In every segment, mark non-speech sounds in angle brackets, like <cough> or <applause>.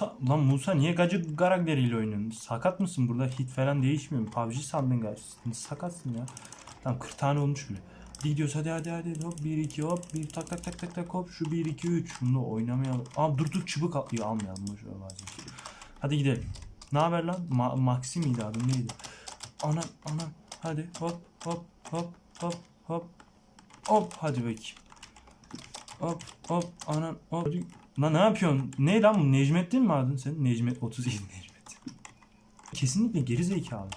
Musa lan Musa niye gacı karakteriyle oynuyorsun? Sakat mısın burada? Hit falan değişmiyor mu? PUBG sandın galiba. Sakatsın ya. Tamam 40 tane olmuş bile. Hadi gidiyoruz hadi hadi hadi hop 1 2 hop 1 tak tak tak tak tak hop şu 1 2 3 şunu da oynamayalım. Aa dur dur çubuk al. Yok almayalım ver vazgeç. Hadi gidelim. Ne haber lan? Ma Maxi miydi adı neydi? Anam anam hadi hop hop hop hop hop hop hadi bakayım. Hop hop anam hop. Lan ne yapıyorsun? Ne lan bu? Necmettin mi adın sen? Necmet 37 Necmet. Kesinlikle geri zekalı.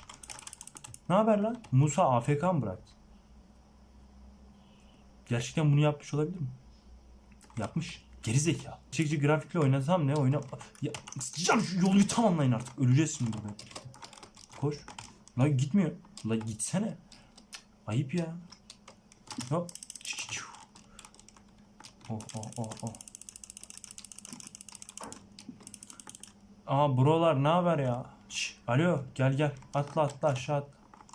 Ne haber lan? Musa AFK mı bıraktı? Gerçekten bunu yapmış olabilir mi? Yapmış. Geri zekalı. Çekici grafikle oynasam ne oyna... Ya, ya şu yolu tamamlayın artık. Öleceğiz şimdi burada. Koş. La gitmiyor. La gitsene. Ayıp ya. Hop. Oh oh oh oh. Aa brolar ne haber ya? Şş, alo gel gel atla atla aşağı atla.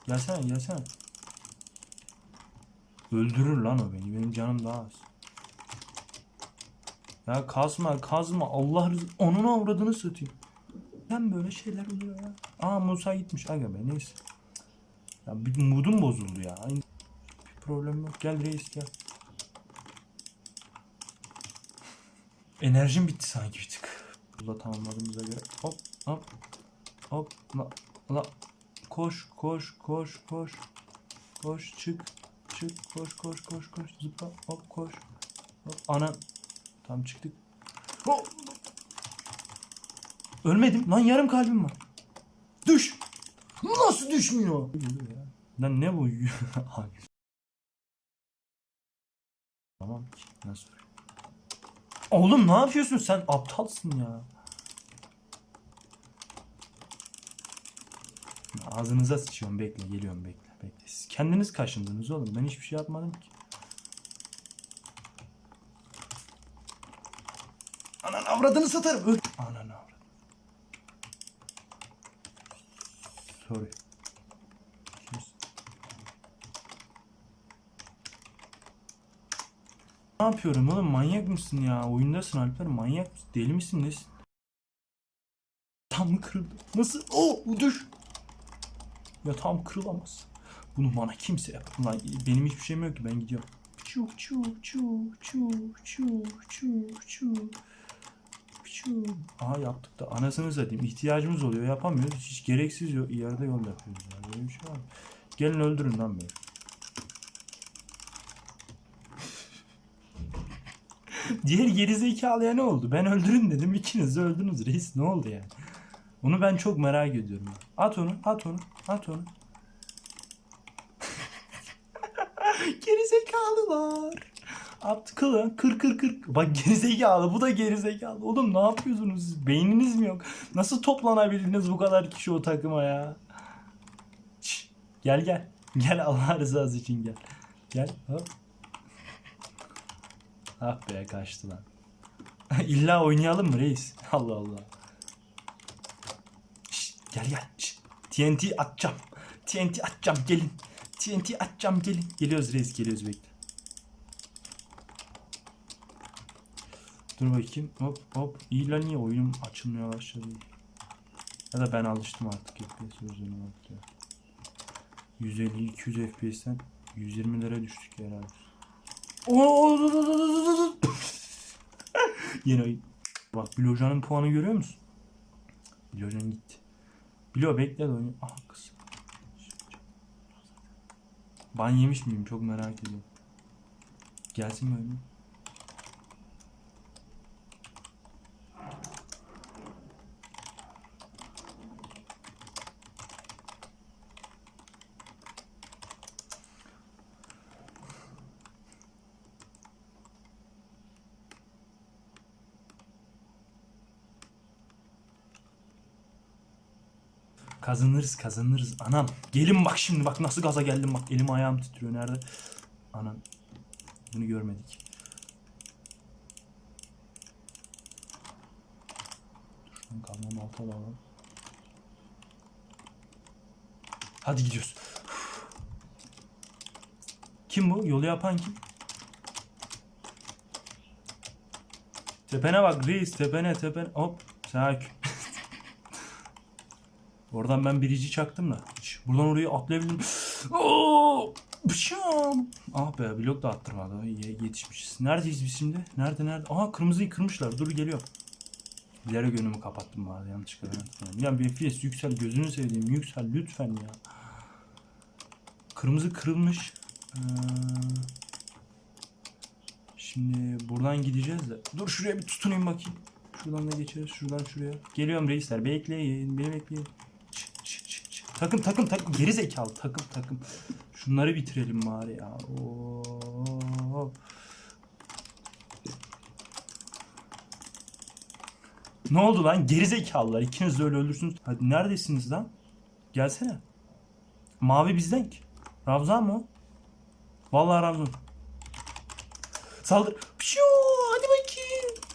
Gelsene gelsene. Öldürür lan o beni. Benim canım daha az. Ya kazma kazma Allah rızı onun avradını satayım. Ben böyle şeyler oluyor ya. Aa Musa gitmiş aga be neyse. Ya bir moodum bozuldu ya. Bir problem yok. Gel reis gel. Enerjim bitti sanki bir tık. Burada tamamladığımıza göre. Hop hop hop la la. Koş koş koş koş. Koş çık çık. Koş koş koş koş. Zıpla hop koş. Hop ana. Tam çıktık. Hop. Ölmedim. Lan yarım kalbim var. Düş. Nasıl düşmüyor? Lan ne bu? <laughs> Tamam nasıl Oğlum ne yapıyorsun sen aptalsın ya. Ağzınıza sıçıyorum bekle geliyorum bekle bekle. Siz kendiniz kaşındınız oğlum ben hiçbir şey yapmadım ki. Anan avradını satarım. Öl. Anan avradını. Sorry. Ne yapıyorum oğlum manyak mısın ya? Oyundasın Alper manyak mısın? Deli misin nesin? Tam kırıldı? Nasıl? Oh düş. Ya tam kırılamaz. Bunu bana kimse yapar. Lan benim hiçbir şeyim yok ki ben gidiyorum. Çu çu çu çu çu çu çu. Aha yaptık da anasını satayım. İhtiyacımız oluyor yapamıyoruz. Hiç gereksiz yerde yol yapıyoruz. Ya. Böyle bir şey var? Gelin öldürün lan beni. <laughs> Diğer gerizekalıya ne oldu? Ben öldürün dedim. ikiniz de öldünüz reis. Ne oldu yani? Onu ben çok merak ediyorum. At onu, at onu, at onu. <laughs> Gerizekalılar. At kılı, kır kır kır. Bak gerizekalı, bu da gerizekalı. Oğlum ne yapıyorsunuz siz? Beyniniz mi yok? Nasıl toplanabildiniz bu kadar kişi o takıma ya? Şş, gel gel. Gel Allah rızası için gel. Gel. Hop. <laughs> Ah be kaçtı lan. <laughs> İlla oynayalım mı reis? <laughs> Allah Allah. Şşt, gel gel. Şşt. TNT atacağım. TNT atacağım gelin. TNT atacağım gelin. Geliyoruz reis geliyoruz bekle. Dur bakayım. Hop hop. İyi lan niye oyunum açılmaya başladı. Ya da ben alıştım artık FPS ya. 150-200 FPS'ten 120 lira düştük herhalde. <laughs> Yeni oyun. Bak Bilocan'ın puanı görüyor musun? Bilocan gitti. Bilo bekle de oyun. Aha kız. Ban yemiş miyim? Çok merak ediyorum. Gelsin mi oyun? Kazanırız kazanırız anam. Gelin bak şimdi bak nasıl gaza geldim bak elim ayağım titriyor nerede? Anam. Bunu görmedik. Şuradan kalmam alta alalım. Hadi gidiyoruz. Kim bu? Yolu yapan kim? Tepene bak reis tepene tepene hop Sakin. <laughs> Oradan ben birici çaktım da. Buradan oraya atlayabildim. <gasps> Oo! Bışam. Ah be blok da attırmadı. İyi yetişmişiz. Neredeyiz biz şimdi? Nerede nerede? Aha kırmızıyı kırmışlar. Dur geliyor. Bilerek önümü kapattım bari yanlışlıkla. Ya bir FPS yüksel gözünü seveyim yüksel lütfen ya. Kırmızı kırılmış. Ee, şimdi buradan gideceğiz de. Dur şuraya bir tutunayım bakayım. Şuradan da geçeriz. Şuradan şuraya. Geliyorum reisler. Bekleyin. Beni bekleyin. Çık, çık, çık, çık. Takım takım takım. Geri zekalı takım takım. Şunları bitirelim bari ya. Oo. Ne oldu lan? Geri zekalılar. İkiniz de öyle öldürsünüz. Hadi neredesiniz lan? Gelsene. Mavi bizden ki. Ravza mı o? Vallahi Ravza. Saldır. Pşuu, hadi bakayım.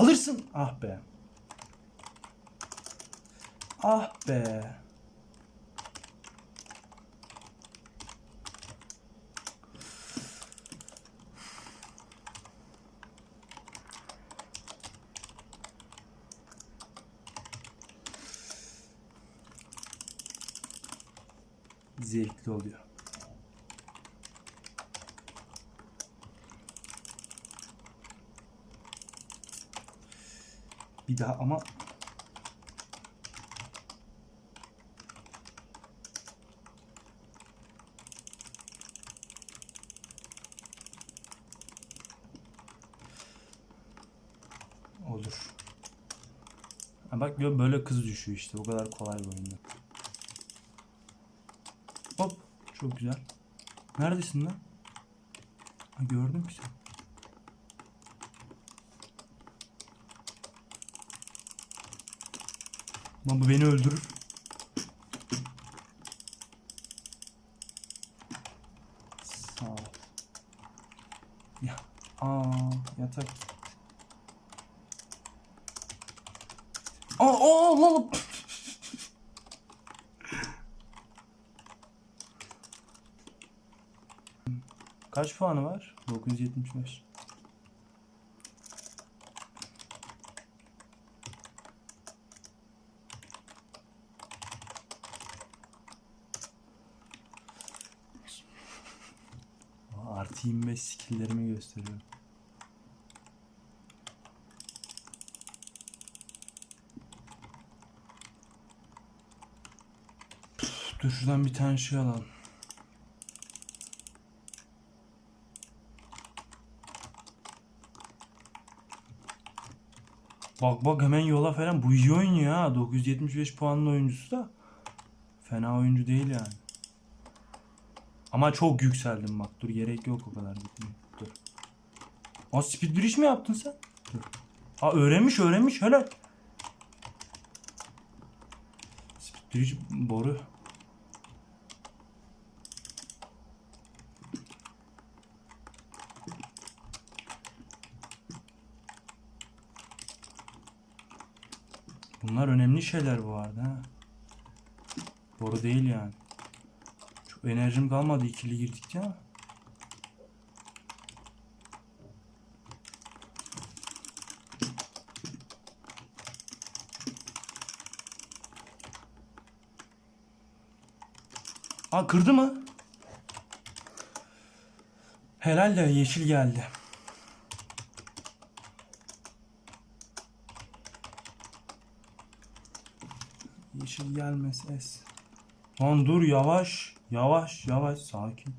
Alırsın. Ah be. Ah be. Zevkli oluyor. Bir daha ama olur. Ha bak gör böyle kız düşüyor işte. O kadar kolay bir oyunda. Hop. Çok güzel. Neredesin lan? Ha, gördüm ki seni. Lan bu beni öldürür. Sağ ol. Ya. Aa, yatak. Aa, aa, lan. Kaç puanı var? 975. Artı 25 skilllerimi gösteriyorum. Dur şuradan bir tane şey alalım. Bak bak hemen yola falan. Bu iyi oynuyor ha. 975 puanlı oyuncusu da. Fena oyuncu değil yani. Ama çok yükseldim bak. Dur gerek yok o kadar gitmeye. Dur. Aa speed bridge mi yaptın sen? Dur. Aa öğrenmiş öğrenmiş helal. Speed bridge boru. Bunlar önemli şeyler bu arada. Boru değil yani. Enerjim kalmadı ikili girdikçe ama. Aa kırdı mı? Helal de yeşil geldi. Yeşil gelmez es. Lan dur yavaş. Yavaş yavaş sakin.